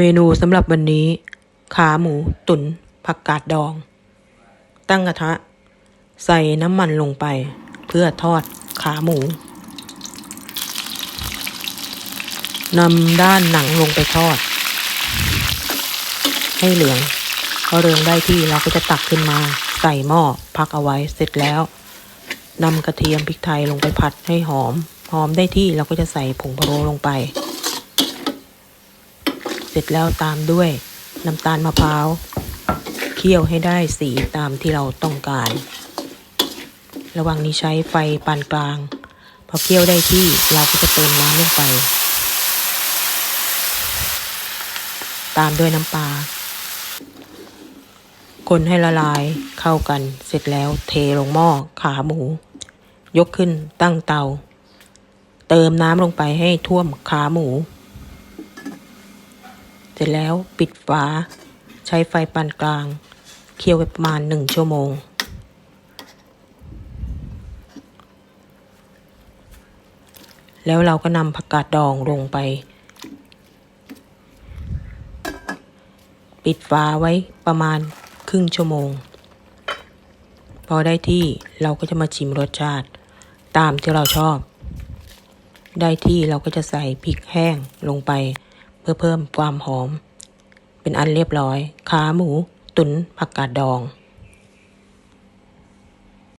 เมนูสำหรับวันนี้ ขาหมูตุ๋นผักกาดดอง ตั้งกระทะ ใส่น้ำมันลงไป เพื่อทอดขาหมูนำด้านหนังลงไปทอด ให้เหลืองพอเรืองได้ที่เราก็จะตักขึ้นมา ใส่หม้อพักเอาไว้เสร็จแล้วนำกระเทียมพริกไทยลงไปผัดให้หอม หอมได้ที่เราก็จะใส่ผงพะโล้ลงไป ร็จแล้วตามด้วยน้ำตาลมะพร้าวเคี่ยวให้ได้สีตามที่เราต้องการ ระหว่างนี้ใช้ไฟปานกลาง พอเคี่ยวได้ที่เราก็จะเติมน้ำลงไป ตามด้วยน้ำปลาคนให้ละลายเข้ากันเสร็จแล้วเทลงหม้อขาหมู ยกขึ้นตั้งเตา เติมน้ำลงไปให้ท่วมขาหมู เสร็จแล้วปิดฝา ใช้ไฟปานกลาง เคี่ยวไปประมาณหนึ่งชั่วโมง แล้วเราก็นำผักกาดดองลงไป ปิดฝาไว้ประมาณครึ่งชั่วโมง พอได้ที่เราก็จะมาชิมรสชาติ ตามที่เราชอบ ได้ที่เราก็จะใส่พริกแห้งลงไป พื่อเพิ่มความหอม เป็นอันเรียบร้อย ขาหมู ตุ๋นผักกาดดอง